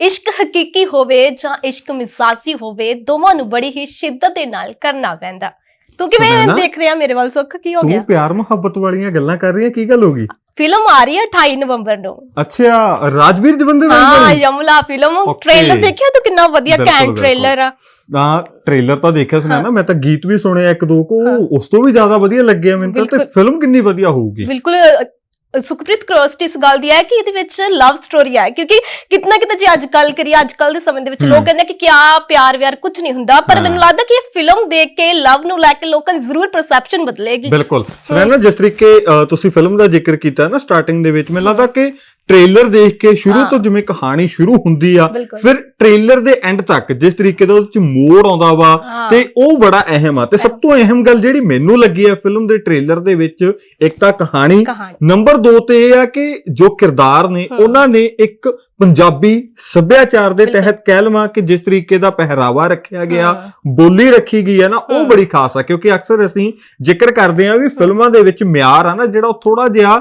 ਇਸ਼ਕ ਹਕੀਕੀ ਹੋਵੇ ਜਾਂ ਇਸ਼ਕ ਮਿਜ਼ਾਜੀ ਹੋਵੇ ਦੋਵਾਂ ਨੂੰ ਬੜੀ ਹੀ ਸ਼ਿੱਦਤ ਦੇ ਨਾਲ ਕਰਨਾ ਪੈਂਦਾ ਤੂੰ ਕਿਵੇਂ? ਦੇਖ ਰਿਹਾ ਮੇਰੇ ਵੱਲ ਸੁੱਖ ਕੀ ਹੋ ਗਿਆ ਤੂੰ ਪਿਆਰ ਮੁਹੱਬਤ ਵਾਲੀਆਂ ਗੱਲਾਂ ਕਰ ਰਹੀ ਹੈ ਕੀ ਗੱਲ ਹੋ ਗਈ ਫਿਲਮ ਆ ਰਹੀ ਹੈ 28 ਨਵੰਬਰ ਨੂੰ ਅੱਛਾ ਰਾਜਵੀਰ ਜਵੰਦੇ ਹਾਂ ਯਮਲਾ ਫਿਲਮ Okay. ਟ੍ਰੇਲਰ ਦੇਖਿਆ ਤੂੰ ਕਿੰਨਾ ਵਧੀਆ ਬਿਲਕੁਲ, ਕੈਂਟ ਬਿਲਕੁਲ। ਟ੍ਰੇਲਰ ਆ ਹਾਂ ਟ੍ਰੇਲਰ ਤਾਂ ਦੇਖਿਆ ਸੁਣਿਆ ਹਾਂ। ਨਾ ਮੈਂ ਤਾਂ ਗੀਤ ਵੀ ਸੁਣਿਆ ਇੱਕ ਦੋ ਕੋ ਹਾਂ। ਉਸ ਤੋਂ ਵੀ ਜ਼ਿਆਦਾ ਵਧੀਆ ਲੱਗਿਆ ਮੈਨੂੰ ਤਾਂ ਤੇ ਬਿਲਕੁਲ। ਫਿਲਮ ਕਿੰਨੀ ਵਧੀਆ ਹੋਊਗੀ ਬਿਲਕੁਲ ਸੁਖਪ੍ਰੀਤ ਕਰੋਸਟ ਇਸ ਗੱਲ ਦੀ ਹੈ ਕਿ ਇਹਦੇ ਵਿੱਚ ਲਵ ਸਟੋਰੀ ਹੈ ਕਿਉਂਕਿ ਕਿਤਨਾ ਕਿਤੇ ਜੇ ਅੱਜ ਕੱਲ ਕਰੀਏ ਅੱਜ ਕੱਲ ਦੇ ਸਮੇਂ ਦੇ ਵਿੱਚ। ਲੋਕ ਕਹਿੰਦੇ ਕਿ ਕਿਆ ਪਿਆਰ ਵਿਆਰ ਕੁਝ ਨਹੀਂ ਹੁੰਦਾ ਪਰ। ਮੈਨੂੰ ਲੱਗਦਾ ਕਿ ਇਹ ਫਿਲਮ ਦੇਖ ਕੇ ਲਵ ਨੂੰ ਲੈ ਕੇ ਲੋਕਾਂ ਦੀ ਜ਼ਰੂਰ ਪਰਸੈਪਸ਼ਨ ਬਦਲੇਗੀ ਬਿਲਕੁਲ ਸੁਣਿਆ ਨਾ ਜਿਸ ਤਰੀਕੇ ਤੁਸੀਂ ਫਿਲਮ ਦਾ ਜ਼ਿਕਰ ਕੀਤਾ ਨਾ ਸਟਾਰਟਿੰਗ ਦੇ ਵਿੱਚ ਮੈਨੂੰ ਲੱਗਦਾ ਕਿ ਟ੍ਰੇਲਰ ਦੇਖ ਕੇ ਸ਼ੁਰੂ। ਤੋਂ ਜਿਵੇਂ ਕਹਾਣੀ ਸ਼ੁਰੂ ਹੁੰਦੀ ਆ ਫਿਰ ਟ੍ਰੇਲਰ ਦੇ ਐਂਡ ਤੱਕ ਜਿਸ ਤਰੀਕੇ ਦਾ ਉਹਦੇ ਚ ਮੋੜ ਆਉਂਦਾ ਵਾ। ਤੇ ਉਹ ਬੜਾ ਅਹਿਮ ਆ ਤੇ ਸਭ ਤੋਂ ਅਹਿਮ ਗੱਲ ਜਿਹੜੀ ਮੈਨੂੰ ਲੱਗੀ ਹੈ ਫਿਲਮ ਦੇ ਟ੍ਰੇਲਰ ਦੇ ਵਿੱਚ ਇੱਕ ਤਾਂ ਕਹਾਣੀ ਨੰਬਰ 2 ਤੇ ਇਹ ਆ ਕਿ ਜੋ ਕਿਰਦਾਰ ਨੇ। ਉਹਨਾਂ ਨੇ ਇੱਕ ਪੰਜਾਬੀ ਸੱਭਿਆਚਾਰ ਦੇ। ਤਹਿਤ ਕਹਿ ਲਵਾਂ ਕਿ ਜਿਸ ਤਰੀਕੇ ਦਾ ਪਹਿਰਾਵਾ ਰੱਖਿਆ ਗਿਆ। ਬੋਲੀ ਰੱਖੀ ਗਈ ਹੈ ਨਾ ਉਹ। ਬੜੀ ਖਾਸ ਆ ਕਿਉਂਕਿ ਅਕਸਰ ਅਸੀਂ ਜ਼ਿਕਰ ਕਰਦੇ ਆ ਵੀ ਫਿਲਮਾਂ ਦੇ ਵਿੱਚ ਮਿਆਰ ਆ ਨਾ ਜਿਹੜਾ ਉਹ ਥੋੜਾ ਜਿਹਾ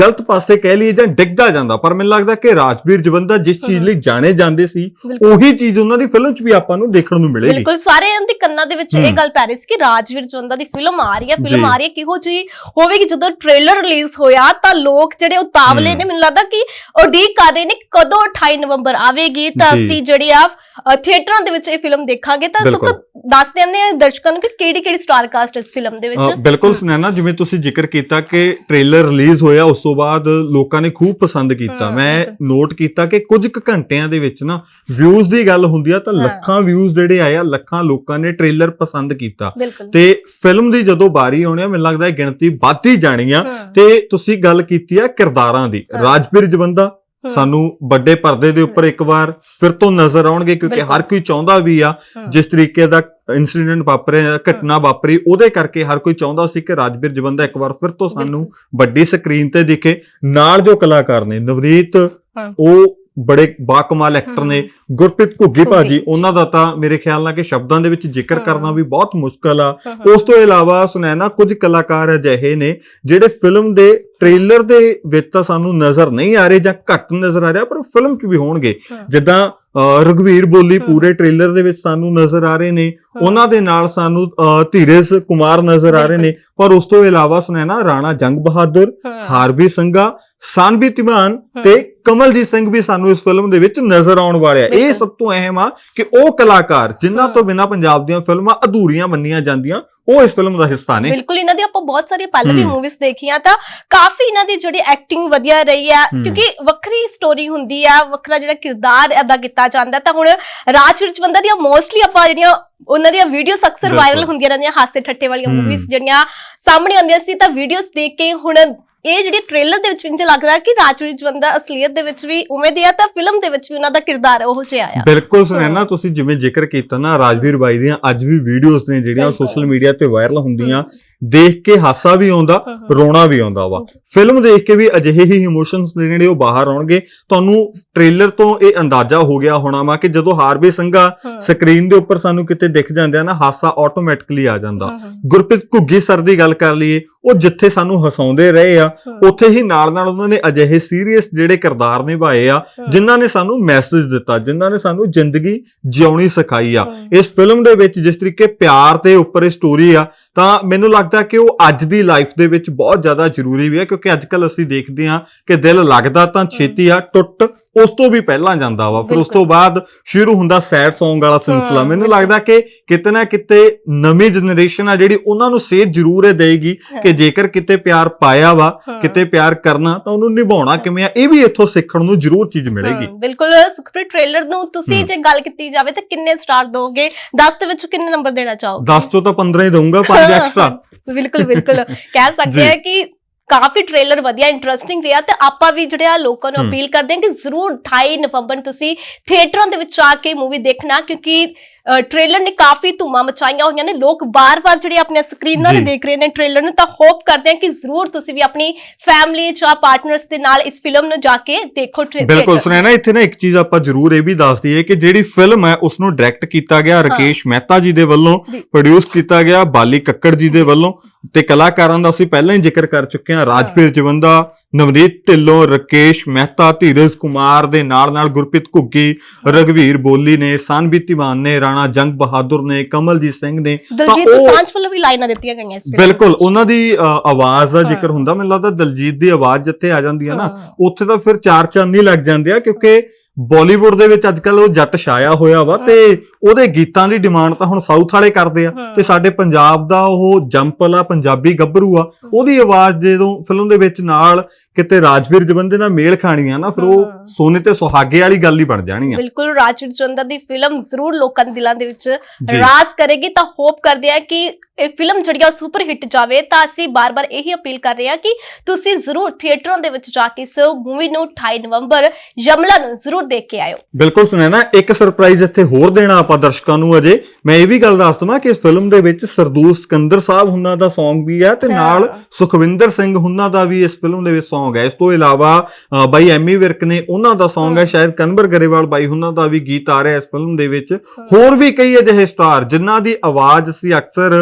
ਗਲਤ ਪਾਸੇ ਕਹਿ ਲਈਏ ਜਾਂ ਡਿੱਗਦਾ ਜਾਂਦਾ ਪਰ ਮੈਨੂੰ ਲੱਗਦਾ ਕਿ ਰਾਜਵੀਰ ਜਵੰਦਾ ਜਿਸ ਚੀਜ਼। ਲਈ ਜਾਣੇ ਜਾਂਦੇ ਸੀ ਉਹੀ ਚੀਜ਼ ਉਹਨਾਂ ਦੀ ਫਿਲਮ 'ਚ ਵੀ ਆਪਾਂ ਨੂੰ ਦੇਖਣ ਨੂੰ ਮਿਲੇਗੀ ਬਿਲਕੁਲ ਸਾਰਿਆਂ ਦੇ ਕੰਨਾਂ ਦੇ ਵਿੱਚ ਇਹ। ਗੱਲ ਪੈ ਰਹੀ ਸੀ ਕਿ ਰਾਜਵੀਰ ਜਵੰਦਾ ਦੀ ਫਿਲਮ ਆ ਰਹੀ ਹੈ ਫਿਲਮ। ਆ ਰਹੀ ਹੈ ਕਿਹੋ ਜੀ ਹੋਵੇਗੀ ਜਦੋਂ ਟ੍ਰੇਲਰ ਰਿਲੀਜ਼ ਹੋਇਆ ਤਾਂ ਲੋਕ ਜਿਹੜੇ ਉਤਾਵਲੇ। ਨੇ ਮੈਨੂੰ ਲੱਗਦਾ ਕਿ ਉਡੀਕ ਕਰ ਰਹੇ ਨੇ ਕਿ ਕਦੋਂ 28 ਨਵੰਬਰ ਆਵੇਗੀ ਤਾਂ ਜੀ। ਅਸੀਂ ਜਿਹੜੀ ਆ ਅ, ਥੀਏਟਰਾਂ ਦੇ ਵਿੱਚ ਇਹ ਫਿਲਮ ਦੇਖਾਂਗੇ ਤਾਂ ਸੁਖ ਬਿਲਕੁਲ। ਦੱਸ ਦਿੰਦੇ ਆ ਦਰਸ਼ਕਾਂ ਨੂੰ ਕਿ ਕਿਹੜੀ ਕਿਹੜੀ ਸਟਾਰ ਕਾਸਟ ਇਸ ਫਿਲਮ ਦੇ ਅ, ਵਿੱਚ ਬਿਲਕੁਲ ਸੁਨੈਨਾ ਜਿਵੇਂ ਤੁਸੀਂ ਜ਼ਿਕਰ ਕੀਤਾ ਕਿ ਟ੍ਰੇਲਰ ਰਿਲੀਜ਼ ਹੋਇਆ ਉਸ ਤੋਂ ਬਾਅਦ ਲੋਕਾਂ ਨੇ ਖੂਬ ਪਸੰਦ ਕੀਤਾ ਹਮ, ਮੈਂ ਬਿਲਕੁਲ। ਨੋਟ ਕੀਤਾ ਕਿ ਕੁਝ ਕੁ ਘੰਟਿਆਂ ਦੇ ਵਿੱਚ ਨਾ ਵਿਊਜ਼ ਦੀ ਗੱਲ ਹੁੰਦੀ ਆ ਤਾਂ ਹਾਂ। ਲੱਖਾਂ ਵਿਊਜ਼ ਜਿਹੜੇ ਆਏ ਆ ਲੱਖਾਂ ਲੋਕਾਂ ਨੇ ਟ੍ਰੇਲਰ ਪਸੰਦ ਕੀਤਾ ਬਿਲਕੁਲ ਤੇ ਫਿਲਮ ਦੀ ਜਦੋਂ ਬਾਰੀ ਆਉਣੀ ਆ ਮੈਨੂੰ ਲੱਗਦਾ ਹੈ ਗਿਣਤੀ ਵੱਧਦੀ ਜਾਣੀ ਆ ਹਮ, ਤੇ ਤੁਸੀਂ ਗੱਲ ਕੀਤੀ ਆ ਕਿਰਦਾਰਾਂ ਦੀ ਹਾਂ। ਰਾਜਵੀਰ ਜਵੰਦਾ ਸਾਨੂੰ ਵੱਡੇ ਪਰਦੇ ਦੇ ਉੱਪਰ ਇੱਕ ਵਾਰ ਫਿਰ ਤੋਂ ਨਜ਼ਰ ਆਉਣਗੇ ਕਿਉਂਕਿ। ਹਰ ਕੋਈ ਚਾਹੁੰਦਾ ਵੀ ਆ ਜਿਸ ਤਰੀਕੇ ਦਾ ਇਨਸੀਡੈਂਟ ਵਾਪਰਿਆ ਘਟਨਾ ਵਾਪਰੀ ਉਹਦੇ ਕਰਕੇ ਹਰ ਕੋਈ ਚਾਹੁੰਦਾ ਸੀ ਕਿ ਰਾਜਵੀਰ ਜਵੰਦਾ ਇੱਕ ਵਾਰ ਫਿਰ ਤੋਂ ਸਾਨੂੰ। ਵੱਡੀ ਸਕਰੀਨ ਤੇ ਦਿਖੇ ਨਾਲ ਜੋ ਕਲਾਕਾਰ ਨੇ ਨਵਨੀਤ ਹਾਂ। ਉਹ ਬੜੇ ਬਾਕਮਾਲ ਐਕਟਰ। ਨੇ ਗੁਰਪ੍ਰੀਤ ਘੁੱਗੀ ਭਾਜੀ ਉਹਨਾਂ ਦਾ ਤਾਂ ਮੇਰੇ ਖਿਆਲ ਨਾਲ ਕਿ ਸ਼ਬਦਾਂ ਦੇ ਵਿੱਚ ਜ਼ਿਕਰ। ਕਰਨਾ ਵੀ ਬਹੁਤ ਮੁਸ਼ਕਲ ਆ ਉਸ ਤੋਂ ਇਲਾਵਾ ਸੁਨੈਨਾ ਕੁਝ ਕਲਾਕਾਰ ਅਜਿਹੇ ਨੇ ਜਿਹੜੇ ਫਿਲਮ ਦੇ ਟ੍ਰੇਲਰ ਦੇ ਵਿੱਚ ਤਾਂ ਸਾਨੂੰ ਨਜ਼ਰ ਨਹੀਂ ਆ ਰਹੇ ਜਾਂ ਘੱਟ ਨਜ਼ਰ ਆ ਰਿਹਾ ਪਰ ਉਹ ਫਿਲਮ 'ਚ ਵੀ ਹੋਣਗੇ ਜਿੱਦਾਂ ਅ, ਰਘਵੀਰ ਬੋਲੀ। ਪੂਰੇ ਟ੍ਰੇਲਰ ਦੇ ਵਿੱਚ ਸਾਨੂੰ ਨਜ਼ਰ ਆ ਰਹੇ ਨੇ ਉਹਨਾਂ ਦੇ ਨਾਲ ਸਾਨੂੰ ਧੀਰਜ ਕੁਮਾਰ ਨਜ਼ਰ ਆ ਰਹੇ ਨੇ ਪਰ ਉਸ ਤੋਂ ਇਲਾਵਾ ਸੁਨੈਨਾ ਰਾਣਾ ਜੰਗ ਬਹਾਦਰ ਹਾਰਬੀ ਸਿੰਘਾ ਸਾਨਵੀ ਤਿਮਾਨ। ਤੇ ਕਮਲਜੀਤ ਸਿੰਘ ਵੀ ਸਾਨੂੰ ਇਸ ਫਿਲਮ ਦੇ ਵਿੱਚ ਨਜ਼ਰ ਆਉਣ ਵਾਲੇ ਆ ਇਹ। ਸਭ ਤੋਂ ਅਹਿਮ ਆ ਕਿ ਉਹ ਕਲਾਕਾਰ ਜਿਨ੍ਹਾਂ। ਤੋਂ ਬਿਨਾ ਪੰਜਾਬ ਦੀਆਂ ਫਿਲਮਾਂ ਅਧੂਰੀਆਂ ਮੰਨੀਆਂ ਜਾਂਦੀਆਂ ਉਹ ਇਸ ਫਿਲਮ ਦਾ ਹਿੱਸਾ ਨੇ ਬਿਲਕੁਲ ਇਹਨਾਂ ਦੀ ਆਪਾਂ ਬਹੁਤ ਸਾਰੀਆਂ ਪਹਿਲਾਂ ਵੀ। ਮੂਵੀਜ਼ ਦੇਖੀਆਂ ਤਾਂ ਕਾਫੀ ਇਹਨਾਂ ਦੀ ਜਿਹੜੀ ਐਕਟਿੰਗ ਵਧੀਆ ਰਹੀ ਹਮ। ਕਿਉਂਕਿ ਵੱਖਰੀ ਸਟੋਰੀ ਹੁੰਦੀ ਆ ਵੱਖਰਾ ਜਿਹੜਾ ਕਿਰਦਾਰ ਅਦਾ ਕੀਤਾ ਜਾਂਦਾ ਤਾਂ ਹੁਣ ਰਾਜਵੀਰ ਜਵੰਦਾ ਦੀਆਂ ਮੋਸਟਲੀ ਆਪਾਂ ਜਿਹੜੀਆਂ ਉਹਨਾਂ ਦੀਆਂ ਵੀਡੀਓਜ਼ ਅਕਸਰ। ਵਾਇਰਲ ਹੁੰਦੀਆਂ ਰਹਿੰਦੀਆਂ ਹਾਸੇ ਠੱਟੇ ਵਾਲੀਆਂ। ਮੂਵੀਜ਼ ਜਿਹੜੀਆਂ ਸਾਹਮਣੇ ਆਉਂਦੀਆਂ ਸੀ ਤਾਂ ਵੀਡੀਓਜ਼ ਦੇਖ ਕੇ ਹੁਣ ਇਹ ਜਿਹੜੀ ਟ੍ਰੇਲਰ ਦੇ ਵਿੱਚ ਇੰਜ ਲੱਗਦਾ ਕਿ ਰਾਜਵੀਰ ਜਵੰਦਾ ਅਸਲੀਅਤ ਦੇ ਵਿੱਚ ਵੀ ਉਵੇਂ ਦੀ ਆ ਤਾਂ ਫਿਲਮ ਦੇ ਵਿੱਚ ਵੀ ਉਹਨਾਂ ਦਾ ਕਿਰਦਾਰ ਉਹ ਜਿਹਾ ਆ ਬਿਲਕੁਲ ਸੁਨੈਨਾ ਤੁਸੀਂ ਜਿਵੇਂ ਜ਼ਿਕਰ ਕੀਤਾ ਨਾ ਰਾਜਵੀਰ ਬਾਈ ਦੀਆਂ ਅੱਜ ਵੀ ਵੀਡੀਓਜ਼ ਨੇ ਜਿਹੜੀਆਂ। ਸੋਸ਼ਲ ਮੀਡੀਆ ਤੇ ਵਾਇਰਲ ਹੁੰਦੀਆਂ ਦੇਖ ਕੇ ਹਾਸਾ ਵੀ ਆਉਂਦਾ। ਰੋਣਾ ਵੀ ਆਉਂਦਾ ਵਾ। ਫਿਲਮ ਦੇਖ ਕੇ ਵੀ ਅਜਿਹੇ ਹੀ ਇਮੋਸ਼ਨਸ ਨੇ ਜਿਹੜੇ ਉਹ ਬਾਹਰ ਆਉਣਗੇ। ਤੁਹਾਨੂੰ ਟ੍ਰੇਲਰ ਤੋਂ ਇਹ ਅੰਦਾਜ਼ਾ ਹੋ ਗਿਆ ਹੋਣਾ ਵਾ ਕਿ ਜਦੋਂ ਹਾਰਵੇ ਸਿੰਘਾ ਸਕਰੀਨ ਦੇ ਉੱਪਰ ਸਾਨੂੰ ਕਿਤੇ ਦਿਖ ਜਾਂਦੇ ਆ ਨਾ ਹਾਸਾ ਆਟੋਮੈਟਿਕਲੀ ਆ ਜਾਂਦਾ। ਗੁਰਪ੍ਰੀਤ ਘੁੱਗੀ ਸਰ ਦੀ ਗੱਲ ਕਰ ਲਈਏ ਉਹ ਜਿੱਥੇ ਸਾਨੂੰ ਹਸਾਉਂਦੇ ਰਹੇ ਆ ਉੱਥੇ ਹੀ ਨਾਲ ਨਾਲ ਉਹਨਾਂ ਨੇ ਅਜਿਹੇ ਸੀਰੀਅਸ ਜਿਹੜੇ ਕਿਰਦਾਰ ਨਿਭਾਏ ਆ ਜਿਨ੍ਹਾਂ ਨੇ ਸਾਨੂੰ ਮੈਸੇਜ ਦਿੱਤਾ ਜਿਨ੍ਹਾਂ ਨੇ ਸਾਨੂੰ ਜ਼ਿੰਦਗੀ ਜਿਉਣੀ ਸਿਖਾਈ ਆ। ਇਸ ਫਿਲਮ ਦੇ ਵਿੱਚ ਜਿਸ ਤਰੀਕੇ ਪਿਆਰ ਦੇ ਉੱਪਰ ਇਹ ਸਟੋਰੀ ਆ ਤਾਂ ਮੈਨੂੰ ਲੱਗਦਾ ਕਿ ਉਹ ਅੱਜ ਦੀ ਲਾਈਫ ਦੇ ਵਿੱਚ ਬਹੁਤ ਜ਼ਿਆਦਾ ਜ਼ਰੂਰੀ ਵੀ ਹੈ ਕਿਉਂਕਿ ਅੱਜ ਕੱਲ ਅਸੀਂ ਦੇਖਦੇ ਹਾਂ ਕਿ ਦਿਲ ਲੱਗਦਾ ਤਾਂ ਛੇਤੀ ਆ ਟੁੱਟ ਉਸ ਤੋਂ ਵੀ ਪਹਿਲਾਂ ਜਾਂਦਾ ਵਾ। ਫਿਰ ਉਸ ਤੋਂ ਬਾਅਦ ਸ਼ੁਰੂ ਹੁੰਦਾ ਸੈਡ Song ਵਾਲਾ ਸਿਲਸਿਲਾ। ਮੈਨੂੰ। ਲੱਗਦਾ ਕਿ ਕਿਤੇ ਨਾ ਕਿਤੇ ਨਵੀਂ ਜਨਰੇਸ਼ਨ ਆ ਜਿਹੜੀ ਉਹਨਾਂ ਨੂੰ ਸੇਧ ਜ਼ਰੂਰ ਇਹ ਦੇਗੀ ਕਿ ਜੇਕਰ ਕਿਤੇ ਪਿਆਰ ਪਾਇਆ ਵਾ। ਕਿਤੇ ਪਿਆਰ ਕਰਨਾ ਤਾਂ ਉਹਨੂੰ ਨਿਭਾਉਣਾ ਕਿਵੇਂ ਆ? ਇਹ ਵੀ ਇੱਥੋਂ ਸਿੱਖਣ ਨੂੰ ਜ਼ਰੂਰ ਚੀਜ਼ ਮਿਲੇਗੀ। ਬਿਲਕੁਲ। ਸੁਖਪ੍ਰੀਤ ਟ੍ਰੇਲਰ ਨੂੰ ਤੁਸੀਂ। ਜੇ ਗੱਲ ਕੀਤੀ ਜਾਵੇ ਤਾਂ ਕਿੰਨੇ ਸਟਾਰ ਦੋਗੇ? 10 ਦੇ ਵਿੱਚੋਂ ਕਿੰਨੇ ਨੰਬਰ ਦੇਣਾ ਚਾਹੋਗੇ? 10 ਚੋਂ ਤਾਂ 15 ਹੀ ਦਊਂਗਾ 5 ਐਕਸਟਰਾ ਬਿਲਕੁਲ ਬਿਲਕੁਲ। ਕਹਿ ਸਕਦੇ। ਆ ਕਿ ਕਾਫੀ ਟ੍ਰੇਲਰ ਵਧੀਆ ਇੰਟਰਸਟਿੰਗ ਰਿਹਾ ਤੇ ਆਪਾਂ ਵੀ ਜਿਹੜੇ ਆ ਲੋਕਾਂ ਨੂੰ। ਅਪੀਲ ਕਰਦੇ ਹਾਂ ਕਿ ਜ਼ਰੂਰ 28 ਨਵੰਬਰ ਨੂੰ ਤੁਸੀਂ ਥੀਏਟਰਾਂ ਦੇ ਵਿੱਚ ਆ ਕੇ ਮੂਵੀ ਦੇਖਣਾ ਕਿਉਂਕਿ ਟ੍ਰੇਲਰ ਨੇ ਕਾਫੀ ਧੂਮਾਂ ਮਚਾਈਆਂ ਹੋਈਆਂ ਨੇ ਲੋਕ ਬਾਰ-ਬਾਰ ਜਿਹੜੇ ਆਪਣੇ ਸਕਰੀਨਾਂ ਤੇ। ਦੇਖ ਰਹੇ ਨੇ ਟ੍ਰੇਲਰ ਨੂੰ ਤਾਂ ਹੋਪ ਕਰਦੇ ਹਾਂ ਕਿ ਜ਼ਰੂਰ ਤੁਸੀਂ ਵੀ ਆਪਣੀ ਫੈਮਿਲੀ ਜਾਂ ਪਾਰਟਨਰਸ ਦੇ ਨਾਲ ਇਸ ਫਿਲਮ ਨੂੰ ਜਾ ਕੇ ਦੇਖੋ ਟ੍ਰੇ- ਬਿਲਕੁਲ। ਸੁਣਿਆ ਇੱਥੇ ਨਾ ਇੱਕ ਚੀਜ਼ ਆਪਾਂ ਜ਼ਰੂਰ ਇਹ ਵੀ ਦੱਸ ਦਈਏ ਕਿ ਜਿਹੜੀ ਫਿਲਮ ਹੈ ਉਸ ਨੂੰ ਡਾਇਰੈਕਟ ਕੀਤਾ ਗਿਆ ਰਕੇਸ਼ ਮਹਿਤਾ ਜੀ ਦੇ ਵੱਲੋਂ। ਪ੍ਰੋਡਿਊਸ ਕੀਤਾ ਗਿਆ ਬਾਲੀ ਕੱਕੜ ਜੀ ਦੇ ਵੱਲੋਂ ਤੇ ਕਲਾਕਾਰਾਂ ਦਾ ਅਸੀਂ ਪਹਿਲਾਂ ਹੀ ਜ਼ਿਕਰ ਕਰ ਚੁੱਕੇ ਹਾਂ ਰਾਜਵੀਰ ਜਵੰਦਾ ਨਵਨੀਤ ਢਿੱਲੋਂ ਰਕੇਸ਼ ਮਹਿਤਾ ਧੀਰਜ ਕੁਮਾਰ ਦੇ ਨਾਲ ਨਾਲ ਗੁਰਪ੍ਰੀਤ ਘੁੱਗੀ ਰਗਵੀਰ ਬੋਲੀ ਨੇ ਸਾਨਵੀ ਧੀਵਾਨ ਨੇ ਰਾਣਾ ਜੰਗ ਬਹਾਦਰ ਨੇ ਕਮਲਜੀਤ ਸਿੰਘ ਨੇ ਦਲਜੀਤ ਦੋਸਾਂਝ ਵੱਲੋਂ ਵੀ ਲਾਈਨਾਂ ਦਿੱਤੀਆਂ ਗਈਆਂ ਇਸ ਫਿਲਮ ਬਿਲਕੁਲ। ਉਹਨਾਂ ਦੀ ਆਵਾਜ਼ ਦਾ। ਜ਼ਿਕਰ ਹੁੰਦਾ ਮੈਨੂੰ ਲੱਗਦਾ ਦਲਜੀਤ ਦੀ ਆਵਾਜ਼ ਜਿੱਥੇ ਆ ਜਾਂਦੀ ਹੈ ਨਾ। ਉੱਥੇ ਤਾਂ ਫਿਰ ਚਾਰ ਚੰਨ ਹੀ ਲੱਗ ਜਾਂਦੇ ਆ ਕਿਉਂਕਿ ਬਾਲੀਵੁੱਡ ਦੇ ਵਿੱਚ ਅੱਜਕੱਲ ਉਹ ਜੱਟ ਛਾਇਆ ਹੋਇਆ ਵਾ। ਤੇ ਉਹਦੇ ਗੀਤਾਂ ਦੀ ਡਿਮਾਂਡ ਤਾਂ ਹੁਣ ਸਾਊਥ ਵਾਲੇ ਕਰਦੇ ਆ। ਤੇ ਸਾਡੇ ਪੰਜਾਬ ਦਾ ਉਹ ਜੰਪਲਾ ਪੰਜਾਬੀ ਗੱਭਰੂ ਆ ਉਹਦੀ ਆਵਾਜ਼ ਜਦੋਂ ਫਿਲਮ ਦੇ ਵਿੱਚ ਨਾਲ ਕਿਤੇ ਰਾਜਵੀਰ ਜਵੰਦੇ ਨਾਲ ਮੇਲ ਖਾਣੀ ਆ ਨਾ ਫਿਰ ਉਹ। ਸੋਨੇ ਤੇ ਸੁਹਾਗੇ ਵਾਲੀ ਗੱਲ ਹੀ ਬਣ ਜਾਣੀ ਆ ਬਿਲਕੁਲ ਰਾਜਵੀਰ ਚੰਦਾ ਦੀ ਫਿਲਮ ਜ਼ਰੂਰ ਲੋਕਾਂ ਦੇ ਦਿਲਾਂ ਦੇ ਵਿੱਚ। ਰਾਜ ਕਰੇਗੀ ਤਾਂ ਹੋਪ ਕਰਦੇ ਆ ਕਿ ਇਹ ਫਿਲਮ ਜਿਹੜੀ ਆ ਸੁਪਰ ਹਿੱਟ ਜਾਵੇ ਤਾਂ ਅਸੀਂ ਬਾਰ-ਬਾਰ ਇਹੀ ਅਪੀਲ ਕਰ ਰਹੇ ਹਾਂ ਕਿ ਤੁਸੀਂ ਜ਼ਰੂਰ ਥੀਏਟਰਾਂ ਦੇ ਵਿੱਚ ਜਾ ਕੇ ਇਸ ਮੂਵੀ ਨੂੰ 28 ਨਵੰਬਰ ਯਮਲਾ ਨੂੰ ਜ਼ਰੂਰ ਦੇਖ ਕੇ ਆਇਓ ਬਿਲਕੁਲ ਨਾ ਇੱਕ ਸਰਪ੍ਰਾਈਜ਼ ਇੱਥੇ ਹੋਰ ਦੇਣਾ ਆਪਾਂ ਦਰਸ਼ਕਾਂ ਨੂੰ ਅਜੇ ਮੈਂ ਇਹ ਵੀ ਗੱਲ ਦੱਸ ਦਵਾਂ ਕਿ ਇਸ ਫਿਲਮ ਦੇ ਵਿੱਚ ਸਰਦੂਲ ਸਿਕੰਦਰ ਸਾਹਿਬ ਹੁਣਾਂ ਦਾ Song ਵੀ ਹੈ ਤੇ ਨਾਲ। ਸੁਖਵਿੰਦਰ ਸਿੰਘ ਹੁਣਾਂ ਦਾ ਵੀ ਇਸ ਫਿਲਮ ਦੇ ਵਿੱਚ Song ਹੈ। ਇਸ ਤੋਂ ਇਲਾਵਾ ਬਾਈ ਐਮੀ ਵਿਰਕ ਨੇ ਉਹਨਾਂ ਦਾ Song ਹੈ। ਸ਼ਾਇਦ ਕਨਵਰ ਗਰੇਵਾਲ ਬਾਈ ਹੁਣਾਂ ਦਾ ਵੀ ਗੀਤ ਆ ਰਿਹਾ ਇਸ ਫਿਲਮ ਦੇ ਵਿੱਚ। ਹੋਰ ਵੀ ਕਈ ਅਜਿਹੇ ਸਟਾਰ ਜਿਨ੍ਹਾਂ ਦੀ ਆਵਾਜ਼ ਅਸੀਂ ਅਕਸਰ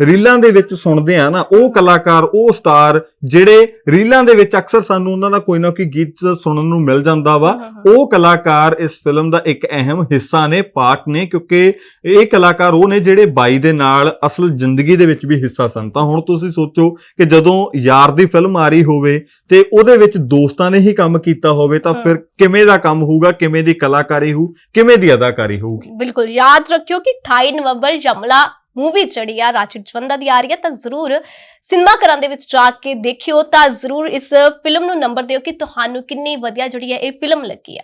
ਰੀਲਾਂ ਦੇ ਵਿੱਚ ਸੁਣਦੇ ਆ ਨਾ ਉਹ ਕਲਾਕਾਰ ਉਹ ਸਟਾਰ ਜਿਹੜੇ ਰੀਲਾਂ ਦੇ ਵਿੱਚ ਅਕਸਰ ਸਾਨੂੰ ਉਹਨਾਂ ਦਾ ਕੋਈ ਨਾ ਕੋਈ ਗੀਤ ਸੁਣਨ ਨੂੰ ਮਿਲ ਜਾਂਦਾ ਵਾ ਉਹ ਕਲਾਕਾਰ ਇਸ ਫਿਲਮ ਦਾ ਇੱਕ ਅਹਿਮ ਹਿੱਸਾ ਨੇ ਪਾਰਟ ਨੇ ਕਿਉਂਕਿ ਇਹ ਕਲਾਕਾਰ ਉਹ ਨੇ ਜਿਹੜੇ ਬਾਈ ਦੇ ਨਾਲ ਅਸਲ ਜ਼ਿੰਦਗੀ ਦੇ ਵਿੱਚ ਵੀ ਹਿੱਸਾ ਸਨ। ਤਾਂ ਹੁਣ ਤੁਸੀਂ ਸੋਚੋ ਕਿ ਜਦੋਂ ਯਾਰ ਦੀ ਫਿਲਮ ਆ ਰਹੀ ਹੋਵੇ ਤੇ ਉਹਦੇ ਵਿੱਚ ਦੋਸਤਾਂ ਨੇ ਹੀ ਕੰਮ ਕੀਤਾ ਹੋਵੇ ਤਾਂ। ਫਿਰ ਕਿਵੇਂ ਦਾ ਕੰਮ ਹੋਊਗਾ ਕਿਵੇਂ ਦੀ ਕਲਾਕਾਰੀ ਹੋਊ ਕਿਵੇਂ ਦੀ ਅਦਾਕਾਰੀ ਹੋਊਗੀ ਬਿਲਕੁਲ ਯਾਦ ਰੱਖਿਓ ਕਿ 28 ਨਵੰਬਰ ਯਮਲਾ ਮੂਵੀ ਜਿਹੜੀ ਆ ਰਾਜਵੀਰ ਚੰਦਾ ਦੀ ਆ ਰਹੀ ਹੈ ਤਾਂ ਜ਼ਰੂਰ ਸਿਨੇਮਾ ਘਰਾਂ ਦੇ ਵਿੱਚ ਜਾ ਕੇ ਦੇਖਿਓ ਤਾਂ ਜ਼ਰੂਰ ਇਸ ਫਿਲਮ ਨੂੰ ਨੰਬਰ ਦਿਓ ਕਿ ਤੁਹਾਨੂੰ ਕਿੰਨੀ ਵਧੀਆ ਜਿਹੜੀ ਹੈ ਇਹ ਫਿਲਮ ਲੱਗੀ ਹੈ